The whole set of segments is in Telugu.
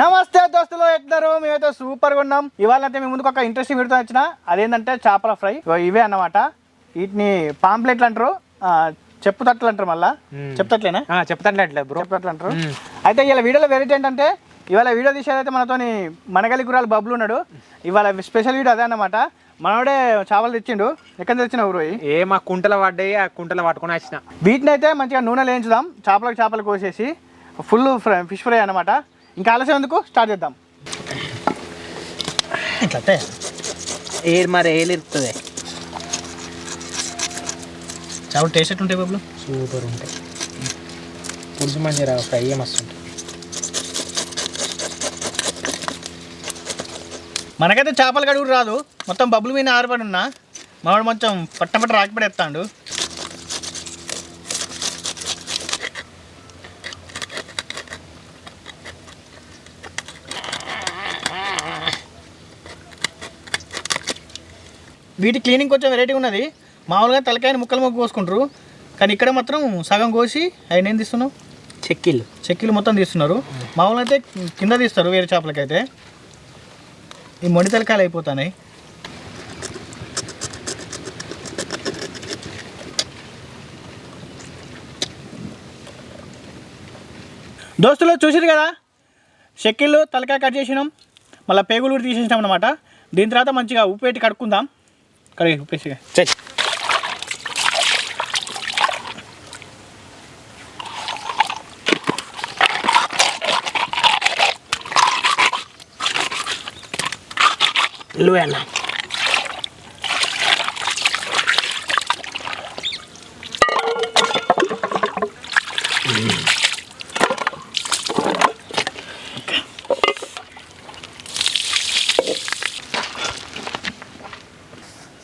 నమస్తే దోస్తులు ఎట్లున్నారు మేమైతే సూపర్గా ఉన్నాం. ఇవాళ అయితే మీ ముందుకు ఒక ఇంట్రెస్టింగ్ వీడితో వచ్చిన. అదేంటంటే చేపల ఫ్రై. ఇవే అన్నమాట. వీటిని పాంప్లెట్లు అంటారు. చెప్పు తట్లు అంటారు మళ్ళా. చెప్తట్లేనా చెప్తాట్లే బ్రో. చెప్పట్లు అంటారు. అయితే ఇవాళ వీడియోలో వెరైటీ ఏంటంటే ఇవాళ వీడియో తీసేదైతే మనతోని మనగలి గురాలు బబ్బులు ఉన్నాడు. ఇవాళ స్పెషల్ వీడియో అదే అన్నమాట. మనోడే చేపలు తెచ్చిండు. ఎక్కడ తెచ్చిన ఊరు ఏ మా కుంటల పడ్డాయి ఆ కుంటల పట్టుకొని వచ్చిన. వీటిని అయితే మంచిగా నూనె వేయించుదాం. చేపలకు చేపలు కోసేసి. ఫుల్ ఫిష్ ఫ్రై అనమాట ఇంకా ఆలస్యం ఎందుకు? స్టార్ట్ చేద్దాం. ఇట్లా ఏ మరి ఏలు ఇరుతుంది చేపలు టేస్ట్ ఎట్లుంటాయి బాబులు? సూపర్ ఉంటాయి. పులుసు మంచిగా ఫ్రై మస్తు ఉంటుంది మనకైతే చేపలు కడుగు రాదు. మొత్తం బబ్బులు మీద ఆరబడి ఉన్నా. మావాడు మొత్తం పట్టపట్ట రాకిపడి వీటి క్లీనింగ్ కొంచెం వెరైటీ ఉన్నది. మామూలుగా తలకాయని ముక్కలు ముక్క కోసుకుంటారు. కానీ ఇక్కడ మాత్రం సగం కోసి ఆయన ఏం తీస్తున్నావు? చెక్కిళ్ళు చెక్కీలు మొత్తం తీస్తున్నారు. మామూలుగా అయితే కింద తీస్తారు వేరే చేపలకైతే. ఈ మొండి తలకాయలు అయిపోతున్నాయి. దోస్తులు చూసారు కదా? చెక్కిళ్ళు తలకాయ కట్ చేసినాం. మళ్ళీ పేగులు కూడా తీసేసినాం అనమాట దీని తర్వాత మంచిగా ఉప్పు పెట్టి కడుక్కుందాం. Cargue, pese. Sí. Luana.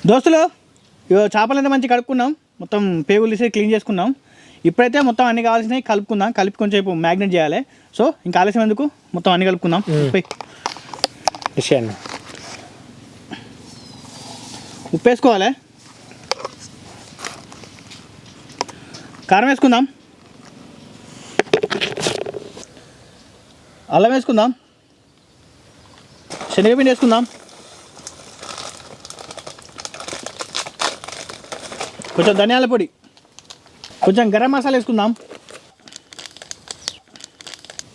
దోస్తులు ఇగో చేపలు అయితే మంచిగా కడుక్కున్నాం. మొత్తం పేగులు తీసి క్లీన్ చేసుకున్నాం. ఇప్పుడైతే మొత్తం అన్ని కావాల్సినవి కలుపుకుందాం. కలిపి కొంచెంసేపు మ్యాగ్నెట్ చేయాలి. సో ఇంకా ఆలస్యం ఎందుకు? మొత్తం అన్ని కలుపుకుందాం. విషయాన్ని. ఉప్పు వేసుకోవాలి. కారం వేసుకుందాం. అల్లం వేసుకుందాం. శనగపిండి వేసుకుందాం. కొంచెం ధనియాల పొడి. కొంచెం గరం మసాలా వేసుకుందాం.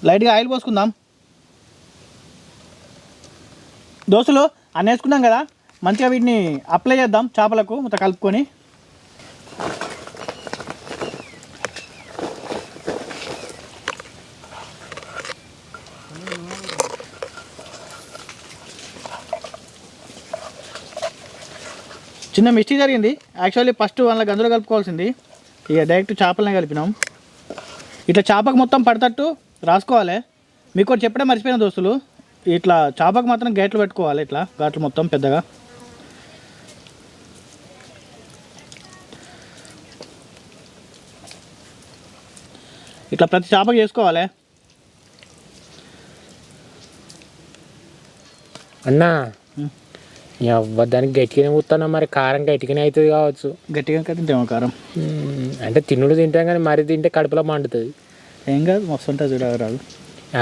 లైట్గా ఆయిల్ పోసుకుందాం. దోశలు అన్నీ వేసుకున్నాం కదా మంచిగా వీటిని అప్లై చేద్దాం చేపలకు మొత్తం కలుపుకొని. చిన్న మిస్టేక్ జరిగింది. యాక్చువల్లీ ఫస్ట్ వాళ్ళ గందులో కలుపుకోవాల్సింది. ఇక డైరెక్ట్ చేపలనే కలిపినాం. ఇట్లా చేపకు మొత్తం పడతట్టు రాసుకోవాలి. మీకు ఒకటి చెప్పడం మర్చిపోయిన దోస్తులు. ఇట్లా చేపకు మాత్రం గేట్లు పెట్టుకోవాలి ఇట్లా. ఘాట్లు మొత్తం పెద్దగా. ఇట్లా ప్రతి చేపకు చేసుకోవాలి. అన్నా దానికి గట్టిగానే కూతున్నా మరి? కారం గట్టిగానే అవుతుంది కావచ్చు. గట్టిగా తింటాము కారం. అంటే తినుడు తింటాం కానీ మరి తింటే కడుపులో మండుతుంది. ఏం కాదు మస్తు ఉంటుంది చూడ రాదు.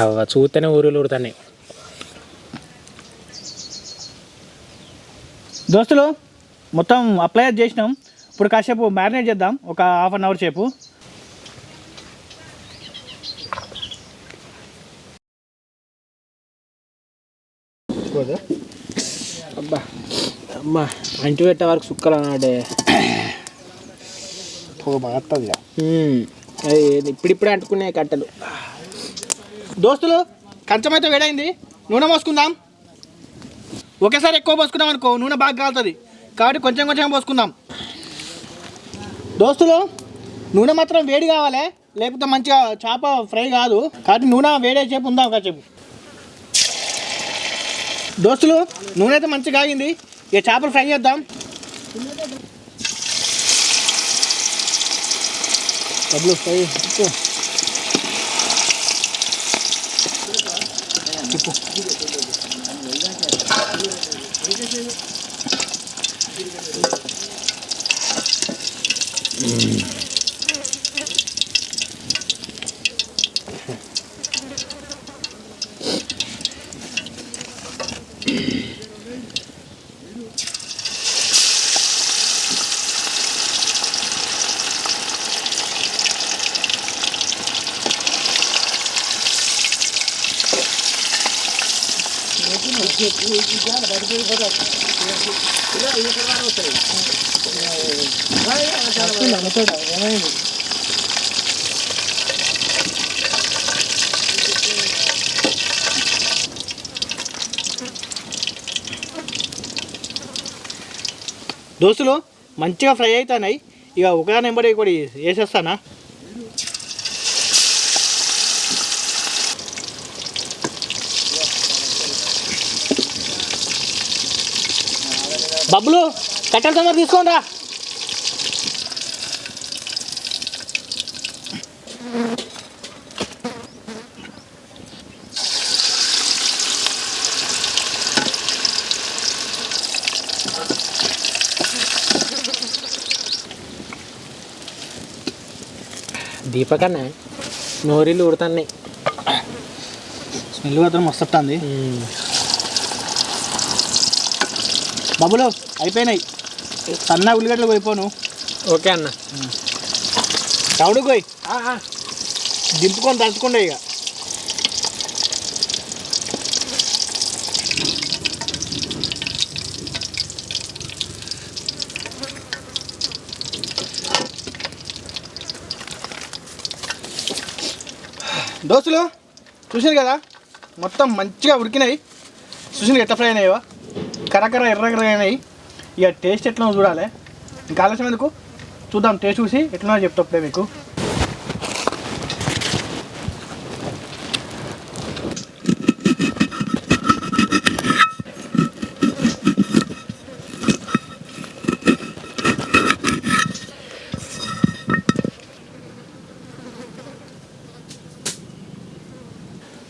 అవ్వ చూస్తేనే ఊరులు ఉడుతున్నాయి దోస్తులు మొత్తం అప్లై చేసినాం. ఇప్పుడు కాసేపు మ్యారినేట్ చేద్దాం. ఒక హాఫ్ అన్ అవర్ సేపు. అబ్బా అమ్మా అంటి పెట్టే వరకు సుక్కలు అన్నాడే ఇప్పుడిప్పుడే అంటుకున్నాయి కట్టెలు. దోస్తులు కంచం అయితే వేడైంది. నూనె పోసుకుందాం. ఒకేసారి ఎక్కువ పోసుకున్నాం అనుకో నూనె బాగా కాలుతుంది. కాబట్టి కొంచెం కొంచెం పోసుకుందాం. దోస్తులు నూనె మాత్రం వేడి కావాలి. లేకపోతే మంచిగా చేప ఫ్రై కాదు. కాబట్టి నూనె వేడే చేపు ఉందాం కాసేపు దోస్తులు నూనె అయితే మంచిగా ఆగింది ఇక చేపలు ఫ్రై చేద్దాం. డబ్బులు ఫ్రై చెప్పు దోస్తులు మంచిగా ఫ్రై అవుతున్నాయి. ఇక ఒకదాని నెంబర్ కూడా వేసేస్తానా? బబ్బులు కట్టెల తొందర తీసుకోండి రా. దీపకన్న నోరీలు ఉడుతున్నాయి స్మెల్ మాత్రం వస్తుంది. బబ్బులు అయిపోయినాయి. సన్న ఉల్లిగడ్డలు పోయిపోను ఓకే అన్న. తవుడు పోయి దింపుకొని తడుచుకుండే ఇక. దోస్తులు చూసారు కదా? మొత్తం మంచిగా ఉడికినాయి. చూసారు ఎట్లా ఫ్రై అయినాయో? కరకర ఎర్రగర అయినాయి. ఇక టేస్ట్ ఎట్లా చూడాలి. ఇంకా ఆలస్యం ఎందుకు? చూద్దాం టేస్ట్ చూసి ఎట్లా చెప్తాప్పుడే మీకు.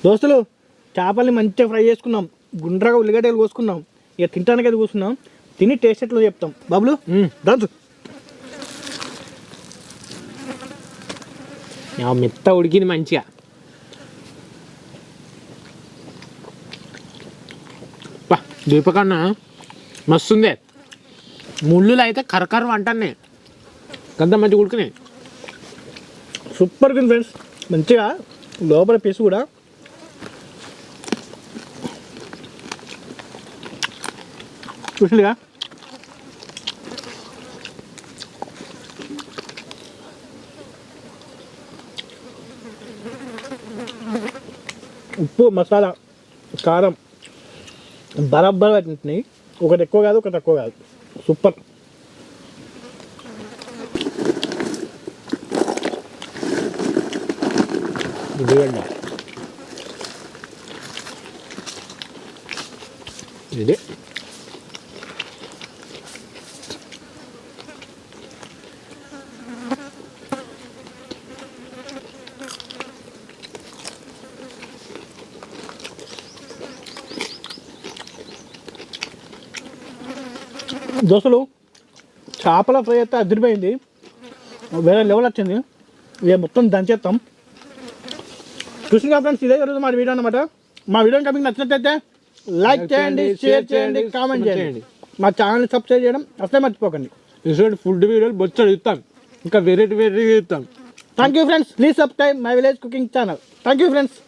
దోస్తులు చేపల్ని మంచిగా ఫ్రై చేసుకున్నాం. గుండ్రగా ఉల్లిగడ్డలు కోసుకున్నాం. ఇక తినడానికి అది కూర్చున్నాం. తిని టేస్ట్ ఎట్లా చెప్తాం. బాబులు దంచు మెత్త ఉడికింది మంచిగా. దీపకన్న మస్తుంది. ముళ్ళులు అయితే కరకర అంటానే అంత మంచిగా ఉడికినాయి. సూపర్ ఉంది ఫ్రెండ్స్ మంచిగా లోపల పీస్ కూడా. చూసిందిగా ఉప్పు మసాలా కారం బరబ్బర్ తింటున్నాయి ఒకటి ఎక్కువ కాదు ఒకటి తక్కువ కాదు. సూపర్. ఇదిగోండి. ఇది దోశలు చేపల ఫ్రై అయితే అదిరిపోయింది. వేరే లెవెల్ వచ్చింది. ఇక మొత్తం దంచేస్తాం చూసిన ఫ్రెండ్స్ ఇదే జరుగుతుంది మా వీడియో అనమాట మా వీడియో మీకు నచ్చినట్లయితే లైక్ చేయండి షేర్ చేయండి కామెంట్ చేయండి. మా ఛానల్ని సబ్స్క్రైబ్ చేయడం అసలే మర్చిపోకండి. ఇటువంటి ఫుడ్ వీడియోలు బొచ్చడు ఇస్తాం ఇంకా వెరైటీ వెరైటీ ఇస్తాం thank you friends please subscribe my village cooking channel thank you friends